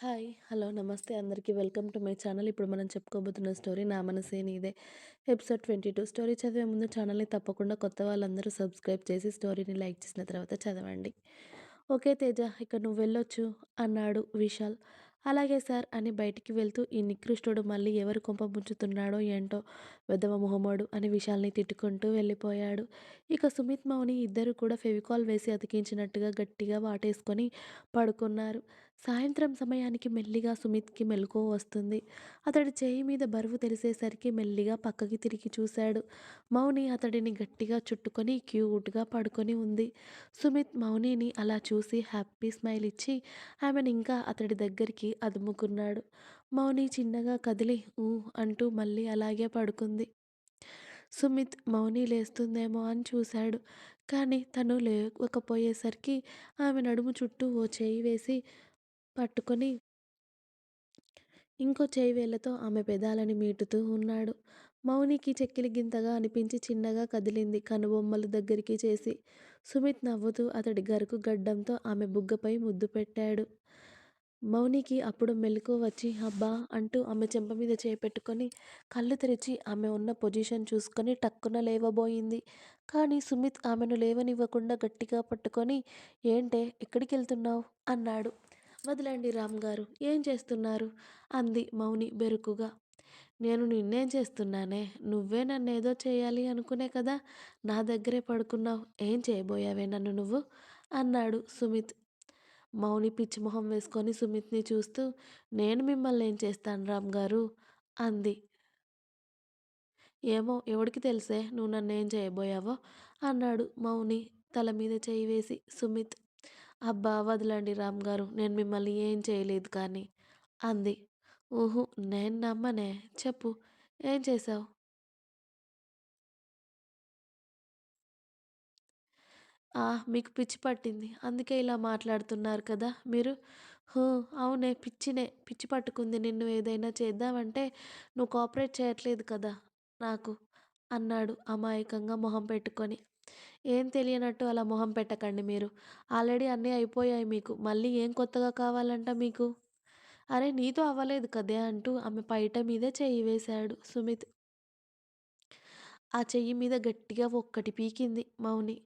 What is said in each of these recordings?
Hi. Hello. Namaste అందరికీ. Welcome to my channel. ఇప్పుడు మనం చెప్పుకోబోతున్న స్టోరీ 'నా మనసే నీదే' ఎపిసోడ్ 22. స్టోరీ చదివే ముందు ఛానల్‌ని తప్పకుండా కొత్త వాళ్ళందరూ సబ్స్క్రైబ్ చేసి స్టోరీని లైక్ చేసిన తర్వాత చదవండి. ఓకే తేజ ఇక నువ్వెళ్ళొచ్చు అన్నాడు విశాల్. అలాగే సార్ అని బయటికి వెళ్తూ ఈ నికృష్టుడు మళ్ళీ ఎవరు కొంప ముంచుతున్నాడో ఏంటో వెదవ మొహమోడు అని విశాల్ని తిట్టుకుంటూ వెళ్ళిపోయాడు. ఇక సుమిత్, మౌని ఇద్దరూ కూడా ఫెవికాల్ వేసి అతికించినట్టుగా గట్టిగా వాటేసుకొని పడుకున్నారు. సాయంత్రం సమయానికి మెల్లిగా సుమిత్‌కి మెలకువ వస్తుంది. అతడి చేయి మీద బరువు తెలిసేసరికి మెల్లిగా పక్కకి తిరిగి చూశాడు. మౌని అతడిని గట్టిగా చుట్టుకొని క్యూట్‌గా పడుకొని ఉంది. సుమిత్ మౌనిని అలా చూసి హ్యాపీ స్మైల్ ఇచ్చి ఆమెను ఇంకా అతడి దగ్గరికి అదుముకున్నాడు. మౌని చిన్నగా కదిలి ఊ అంటూ మళ్ళీ అలాగే పడుకుంది. సుమిత్ మౌని లేస్తుందేమో అని చూశాడు. కానీ తను లేకపోయేసరికి ఆమె నడుము చుట్టూ ఓ చేయి వేసి పట్టుకొని ఇంకో చేయి వేళ్ళతో ఆమె పెదాలని మీటుతూ ఉన్నాడు. మౌనికి చెక్కిలి గింతగా అనిపించి చిన్నగా కదిలింది కనుబొమ్మల దగ్గరికి చేసి. సుమిత్ నవ్వుతూ అతడి గరుకు గడ్డంతో ఆమె బుగ్గపై ముద్దు పెట్టాడు. మౌనికి అప్పుడు మెలకు వచ్చి అబ్బా అంటూ ఆమె చెంపమీద చేయి పెట్టుకొని కళ్ళు తెరిచి ఆమె ఉన్న పొజిషన్ చూసుకొని టక్కున లేవబోయింది. కానీ సుమిత్ ఆమెను లేవనివ్వకుండా గట్టిగా పట్టుకొని ఏంటే ఎక్కడికెళ్తున్నావ్? అన్నాడు. వదలండి గారు ఏం చేస్తున్నారు? అంది మౌని బెరుకుగా. నేను నిన్నేం చేస్తున్నానే? నువ్వే నన్ను ఏదో చేయాలి అనుకునే కదా నా దగ్గరే పడుకున్నావు ఏం చేయబోయావే నన్ను నువ్వు? అన్నాడు సుమిత్. మౌని పిచ్చిమొహం వేసుకొని సుమిత్‌ని చూస్తూ నేను మిమ్మల్ని ఏం చేస్తాను రామ్ గారు అంది. ఏమో ఎవడికి తెలుసే నువ్వు నన్ను ఏం చేయబోయావో? అన్నాడు మౌని తల మీద చేయి వేసి. సుమిత్ అబ్బా వదలండి గారు నేను మిమ్మల్ని ఏం చేయలేదు కానీ అంది. ఊహు నేను నమ్మనే చెప్పు ఏం చేశావు ఆ! మీకు పిచ్చి పట్టింది. అందుకే ఇలా మాట్లాడుతున్నారు కదా మీరు? హూ అవునే పిచ్చినే. పిచ్చి పట్టుకుంది నిన్ను ఏదైనా చేద్దామంటే నువ్వు కోఆపరేట్ చేయట్లేదు కదా నాకు అన్నాడు అమాయకంగా మొహం పెట్టుకొని. ఏం తెలియనట్టు అలా మొహం పెట్టకండి మీరు. ఆల్రెడీ అన్నీ అయిపోయాయి మీకు. మళ్ళీ ఏం కొత్తగా కావాలంట మీకు? అరే నీతో అవ్వలేదు కదే అంటూ ఆమె పైట మీదే చెయ్యి వేశాడు సుమిత్. ఆ చెయ్యి మీద గట్టిగా ఒక్కటి పీకింది మౌని.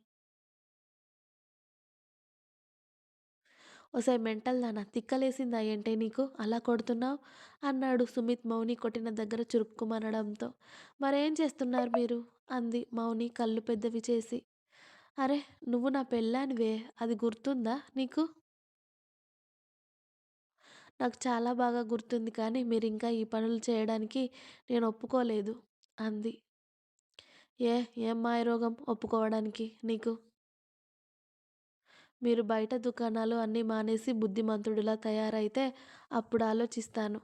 ఓసే మెంటల్ దానా తిక్కలేసిందా ఏంటే నీకు అలా కొడుతున్నావు అన్నాడు సుమిత్ మౌని కొట్టిన దగ్గర చురుక్కుమనడంతో. మరేం చేస్తున్నారు మీరు? అంది మౌని కళ్ళు పెద్దవి చేసి. అరె నువ్వు నా పెళ్ళానివే అది గుర్తుందా నీకు? నాకు చాలా బాగా గుర్తుంది కానీ మీరింకా ఈ పనులు చేయడానికి నేను ఒప్పుకోలేదు అంది. ఏ ఏం మాయరోగం ఒప్పుకోవడానికి నీకు? మీరు బయట దుకాణాలు అన్నీ మానేసి బుద్ధిమంతుడిలా తయారైతే అప్పుడు ఆలోచిస్తాను.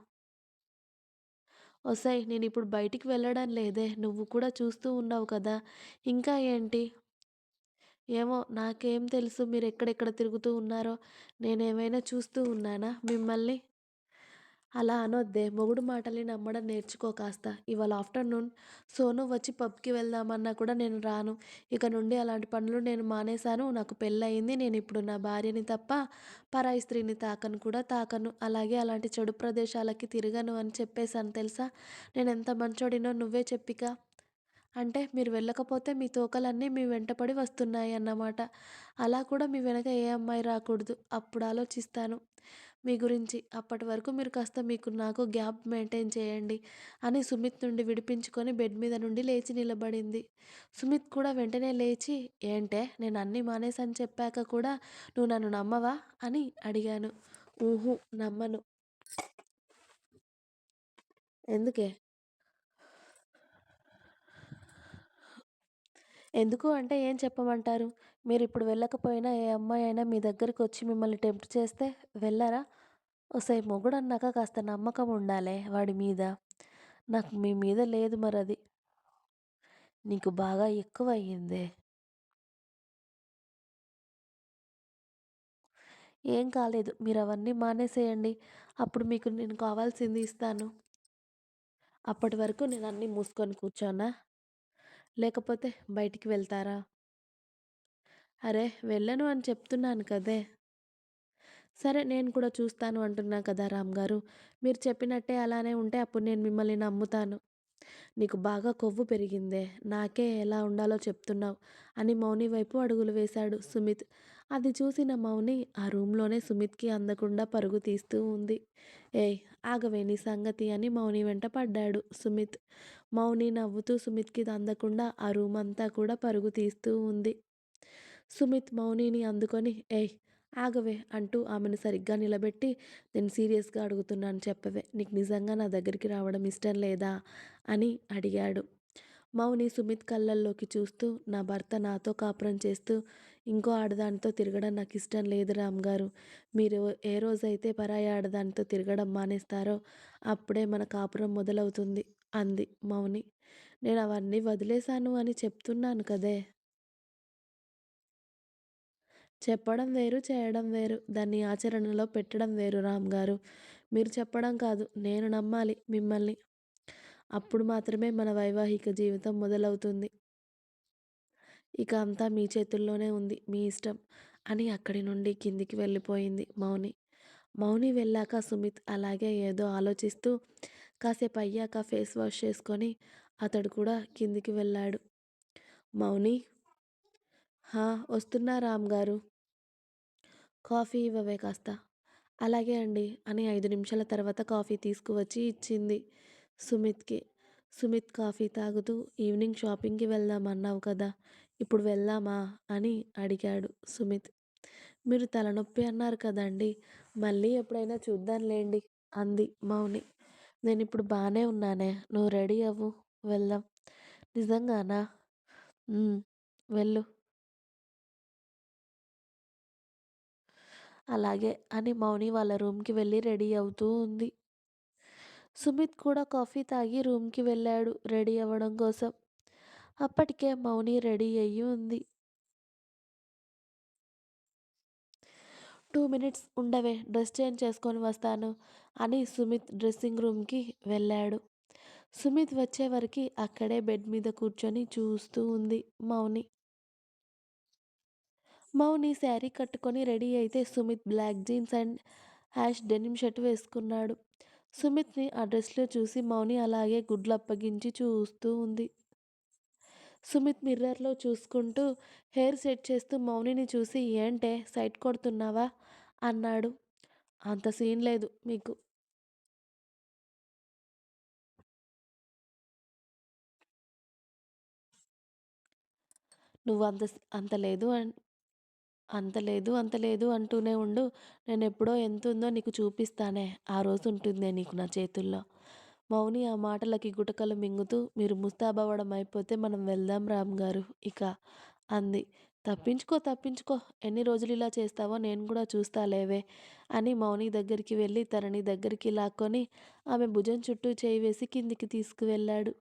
ఒసేయ్ నేనిప్పుడు బయటికి వెళ్ళడం లేదే నువ్వు కూడా చూస్తూ ఉన్నావు కదా ఇంకా ఏంటి? ఏమో నాకేం తెలుసు మీరు ఎక్కడెక్కడ తిరుగుతూ ఉన్నారో నేనేమైనా చూస్తూ ఉన్నానా మిమ్మల్ని? అలా అనొద్దే మొగుడు మాటల్ని నమ్మడం నేర్చుకో కాస్త. ఇవాళ ఆఫ్టర్‌నూన్ సోను వచ్చి పబ్‌కి వెళ్దామన్నా కూడా నేను రాను. ఇక నుండి అలాంటి పనులు నేను మానేశాను. నాకు పెళ్ళయింది నేను ఇప్పుడు నా భార్యని తప్ప పరాయి స్త్రీని తాకను కూడా తాకను. అలాగే అలాంటి చెడు ప్రదేశాలకి తిరగను అని చెప్పేశాను తెలుసా? నేను ఎంత మంచోడినో నువ్వే చెప్పిక. అంటే మీరు వెళ్ళకపోతే మీ తోకలన్నీ మీ వెంటపడి వస్తున్నాయి అన్నమాట. అలా కూడా మీ వెనక ఏ అమ్మాయి రాకూడదు. అప్పుడు ఆలోచిస్తాను మీ గురించి. అప్పటి వరకు మీరు కాస్త మీకు నాకు గ్యాప్ మెయింటైన్ చేయండి అని సుమిత్ నుండి విడిపించుకొని బెడ్ మీద నుండి లేచి నిలబడింది. సుమిత్ కూడా వెంటనే లేచి ఏంటే నేను అన్నీ మానేశాను చెప్పాక కూడా నువ్వు నన్ను నమ్మవా? అని అడిగాను. ఊహూ నమ్మను. ఎందుకే? ఎందుకు అంటే ఏం చెప్పమంటారు? మీరు ఇప్పుడు వెళ్ళకపోయినా ఏ అమ్మాయి అయినా మీ దగ్గరికి వచ్చి మిమ్మల్ని టెంప్ట్ చేస్తే వెళ్ళరా? మొగుడు అన్నాక కాస్త నమ్మకం ఉండాలే వాడి మీద. నాకు మీ మీద లేదు మరి అది నీకు బాగా ఎక్కువ అయ్యిందే ఏం కాలేదు. మీరు అవన్నీ మానేసేయండి. అప్పుడు మీకు నేను కావాల్సింది ఇస్తాను. అప్పటి వరకు నేను అన్నీ మూసుకొని కూర్చోనా? లేకపోతే బయటికి వెళ్తారా? అరే వెళ్ళను అని చెప్తున్నాను కదే! సరే నేను కూడా చూస్తాను అంటున్నా కదా రామ్‌గారు. మీరు చెప్పినట్టే అలానే ఉంటే అప్పుడు నేను మిమ్మల్ని నమ్ముతాను. నీకు బాగా కొవ్వు పెరిగిందే. నాకే ఎలా ఉండాలో చెప్తున్నావు అని మౌని వైపు అడుగులు వేశాడు సుమిత్. అది చూసిన మౌని ఆ రూమ్‌లోనే సుమిత్‌కి అందకుండా పరుగు తీస్తూ ఉంది. ఏయ్! ఆగవే నీ సంగతి అని మౌని వెంట పడ్డాడు సుమిత్. మౌని నవ్వుతూ సుమిత్‌కి అందకుండా ఆ రూమ్ అంతా కూడా పరుగు తీస్తూ ఉంది. సుమిత్ మౌనిని అందుకొని ఏయ్! ఆగవే అంటూ ఆమెను సరిగ్గా నిలబెట్టి నేను సీరియస్‌గా అడుగుతున్నాను చెప్పవే. నీకు నిజంగా నా దగ్గరికి రావడం ఇష్టం లేదా? అని అడిగాడు. మౌని సుమిత్ కళ్ళల్లోకి చూస్తూ నా భర్త నాతో కాపురం చేస్తూ ఇంకో ఆడదానితో తిరగడం నాకు ఇష్టం లేదు రామ్‌గారు. మీరు ఏ రోజైతే పరాయి ఆడదానితో తిరగడం మానేస్తారో అప్పుడే మన కాపురం మొదలవుతుంది అంది మౌని. నేను అవన్నీ వదిలేశాను అని చెప్తున్నాను కదే! చెప్పడం వేరు, చేయడం వేరు. దాన్ని ఆచరణలో పెట్టడం వేరు రామ్‌గారు. మీరు చెప్పడం కాదు, నేను నమ్మాలి మిమ్మల్ని. అప్పుడు మాత్రమే మన వైవాహిక జీవితం మొదలవుతుంది. ఇక అంతా మీ చేతుల్లోనే ఉంది. మీ ఇష్టం అని అక్కడి నుండి కిందికి వెళ్ళిపోయింది మౌని. మౌని వెళ్ళాక సుమిత్ అలాగే ఏదో ఆలోచిస్తూ కాసేపు అయ్యాక ఫేస్ వాష్ చేసుకొని అతడు కూడా కిందికి వెళ్ళాడు. మౌని హా! వస్తున్నా రామ్‌గారు. కాఫీ ఇవ్వవే కాస్త. అలాగే అండి అని ఐదు నిమిషాల తర్వాత కాఫీ తీసుకువచ్చి ఇచ్చింది సుమిత్‌కి. సుమిత్ కాఫీ తాగుతూ ఈవినింగ్ షాపింగ్‌కి వెళ్దాం అన్నావు కదా! ఇప్పుడు వెళ్దామా? అని అడిగాడు సుమిత్. మీరు తలనొప్పి అన్నారు కదండీ! మళ్ళీ ఎప్పుడైనా చూద్దాంలేండి అంది మౌని. నేను ఇప్పుడు బాగానే ఉన్నానే. నువ్వు రెడీ అవ్వు వెళ్దాం. నిజంగానా? వెళ్ళు. అలాగే అని మౌని వాళ్ళ రూమ్‌కి వెళ్ళి రెడీ అవుతూ ఉంది. సుమిత్ కూడా కాఫీ తాగి రూమ్‌కి వెళ్ళాడు రెడీ అవ్వడం కోసం. అప్పటికే మౌని రెడీ అయ్యి ఉంది. టూ మినిట్స్ ఉండవే డ్రెస్ చేంజ్ చేసుకొని వస్తాను అని సుమిత్ డ్రెస్సింగ్ రూమ్‌కి వెళ్ళాడు. సుమిత్ వచ్చేవరకి అక్కడే బెడ్ మీద కూర్చొని చూస్తూ ఉంది మౌని. మౌని శారీ కట్టుకొని రెడీ అయితే Sumit black jeans and ash denim shirt వేసుకున్నాడు. సుమిత్‌ని ఆ డ్రెస్‌లో చూసి మౌని అలాగే గుడ్లు అప్పగించి చూస్తూ ఉంది. సుమిత్ మిర్రర్‌లో చూసుకుంటూ హెయిర్ సెట్ చేస్తూ మౌనిని చూసి ఏంటే సైట్ కొడుతున్నావా? అన్నాడు. అంత సీన్ లేదు మీకు. నువ్వు అంత అంత లేదు అన్ అంత లేదు, అంత లేదు అంటూనే ఉండు. నేను ఎప్పుడో ఎంత ఉందో నీకు చూపిస్తానే. ఆ రోజు ఉంటుందే నీకు నా చేతుల్లో. మౌని ఆ మాటలకి గుటకలు మింగుతూ మీరు ముస్తాబవ్వడం అయిపోతే మనం వెళ్దాం రామ్‌గారు ఇక అంది. తప్పించుకో, తప్పించుకో. ఎన్ని రోజులు ఇలా చేస్తావో నేను కూడా చూస్తా లేవే అని మౌని దగ్గరికి వెళ్ళి తనని దగ్గరికి లాక్కొని ఆమె భుజం చుట్టూ చేయి వేసి కిందికి తీసుకువెళ్ళాడు.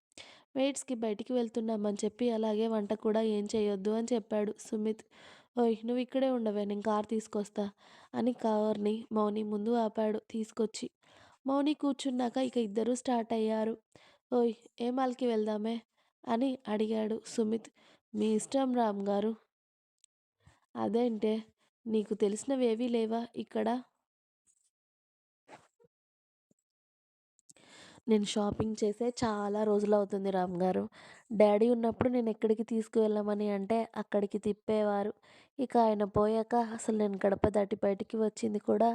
వెయిట్స్‌కి బయటికి వెళ్తున్నామని చెప్పి అలాగే వంట కూడా ఏం చేయొద్దు అని చెప్పాడు సుమిత్. ఓయ్! నువ్వు ఇక్కడే ఉండవే నేను కారు తీసుకొస్తా అని కార్‌ని మౌని ముందు ఆపాడు తీసుకొచ్చి. మౌని కూర్చున్నాక ఇక ఇద్దరూ స్టార్ట్ అయ్యారు. ఓయ్! ఏ మాల్‌కి వెళ్దామే? అని అడిగాడు సుమిత్. మీ ఇష్టం రామ్ గారు అదేంటే? నీకు తెలిసినవేవీ లేవా ఇక్కడ? నేను షాపింగ్ చేసే చాలా రోజులు అవుతుంది రామ్ గారు డాడీ ఉన్నప్పుడు నేను ఎక్కడికి తీసుకువెళ్ళమని అంటే అక్కడికి తిప్పేవారు. ఇక ఆయన పోయాక అసలు నేను గడప దాటి బయటికి వచ్చింది కూడా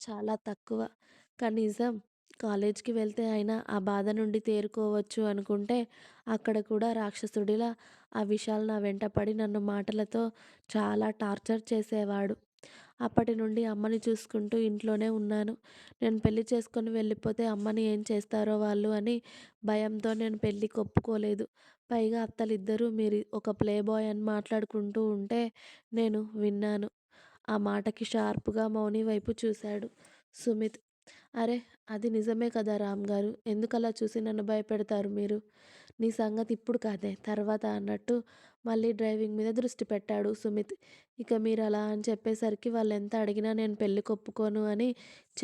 చాలా తక్కువ. కనీసం కాలేజ్‌కి వెళ్తే అయినా ఆ బాధ నుండి తేరుకోవచ్చు అనుకుంటే అక్కడ కూడా రాక్షసుడిలా ఆ విశాల్ నా వెంట పడి నన్ను మాటలతో చాలా టార్చర్ చేసేవాడు. అప్పటి నుండి అమ్మని చూసుకుంటూ ఇంట్లోనే ఉన్నాను. నేను పెళ్ళి చేసుకొని వెళ్ళిపోతే అమ్మని ఏం చేస్తారో వాళ్ళు అని భయంతో నేను పెళ్ళికి ఒప్పుకోలేదు. పైగా అత్తలిద్దరూ మీరు ఒక ప్లే బాయ్ అని మాట్లాడుకుంటూ ఉంటే నేను విన్నాను. ఆ మాటకి షార్ప్‌గా మౌని వైపు చూశాడు సుమిత్. అరే అది నిజమే కదా రామ్ గారు ఎందుకలా చూసి నన్ను భయపెడతారు మీరు? నీ సంగతి ఇప్పుడు కాదే తర్వాత అన్నట్టు మళ్ళీ డ్రైవింగ్ మీద దృష్టి పెట్టాడు సుమిత్. ఇక మీరు అలా అని చెప్పేసరికి వాళ్ళు ఎంత అడిగినా నేను పెళ్ళికి కొప్పుకోను అని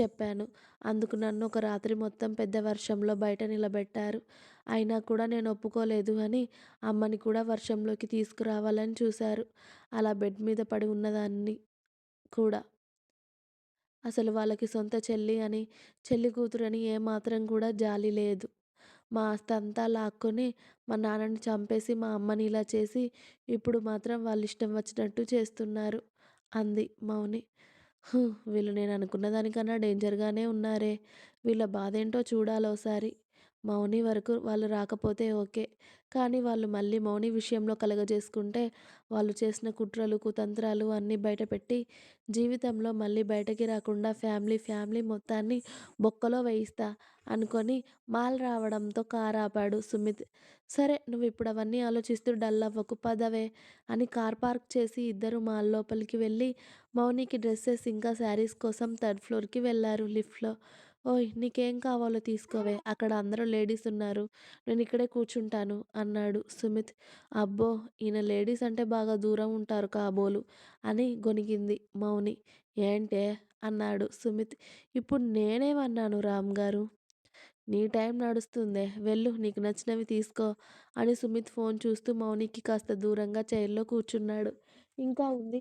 చెప్పాను. అందుకు నన్ను ఒక రాత్రి మొత్తం పెద్ద వర్షంలో బయట నిలబెట్టారు. అయినా కూడా నేను ఒప్పుకోలేదు అని అమ్మని కూడా వర్షంలోకి తీసుకురావాలని చూశారు. అలా బెడ్ మీద పడి ఉన్నదాన్ని కూడా. అసలు వాళ్ళకి సొంత చెల్లి అని, చెల్లి కూతురని ఏమాత్రం కూడా జాలి లేదు. మా ఆస్తంతా లాక్కొని, మా నాన్నని చంపేసి, మా అమ్మని ఇలా చేసి, ఇప్పుడు మాత్రం వాళ్ళిష్టం వచ్చినట్టు చేస్తున్నారు అంది మౌని. వీళ్ళు నేను అనుకున్న దానికన్నా డేంజర్‌గానే ఉన్నారే! వీళ్ళ బాధ బాధేంటో చూడాలోసారి. మౌని వరకు వాళ్ళు రాకపోతే ఓకే. కానీ వాళ్ళు మళ్ళీ మౌని విషయంలో కలగజేసుకుంటే, వాళ్ళు చేసిన కుట్రలు, కుతంత్రాలు అన్నీ బయటపెట్టి, జీవితంలో మళ్ళీ బయటకి రాకుండా ఫ్యామిలీ, ఫ్యామిలీ మొత్తాన్ని బొక్కలో వేయిస్తా అనుకొని మాల్ రావడంతో కారాపాడు సుమిత్. సరే నువ్వు ఇప్పుడు అవన్నీ ఆలోచిస్తూ డల్ అవ్వకు పదవే అని కార్ పార్క్ చేసి ఇద్దరు మాల్ లోపలికి వెళ్ళి, మౌనికి డ్రెస్సెస్ ఇంకా శారీస్ కోసం థర్డ్ ఫ్లోర్‌కి వెళ్ళారు లిఫ్ట్‌లో. ఓయ్! నీకేం కావాలో తీసుకోవే అక్కడ అందరూ లేడీస్ ఉన్నారు. నేను ఇక్కడే కూర్చుంటాను అన్నాడు సుమిత్. అబ్బో! ఈయన లేడీస్ అంటే బాగా దూరం ఉంటారు కాబోలు అని గొనిగింది మౌని. ఏంటే? అన్నాడు సుమిత్. ఇప్పుడు నేనేమన్నాను రామ్ గారు నీ టైం నడుస్తుందే వెళ్ళు నీకు నచ్చినవి తీసుకో అని సుమిత్ ఫోన్ చూస్తూ మౌనికి కాస్త దూరంగా చైర్‌లో కూర్చున్నాడు. ఇంకా ఉంది.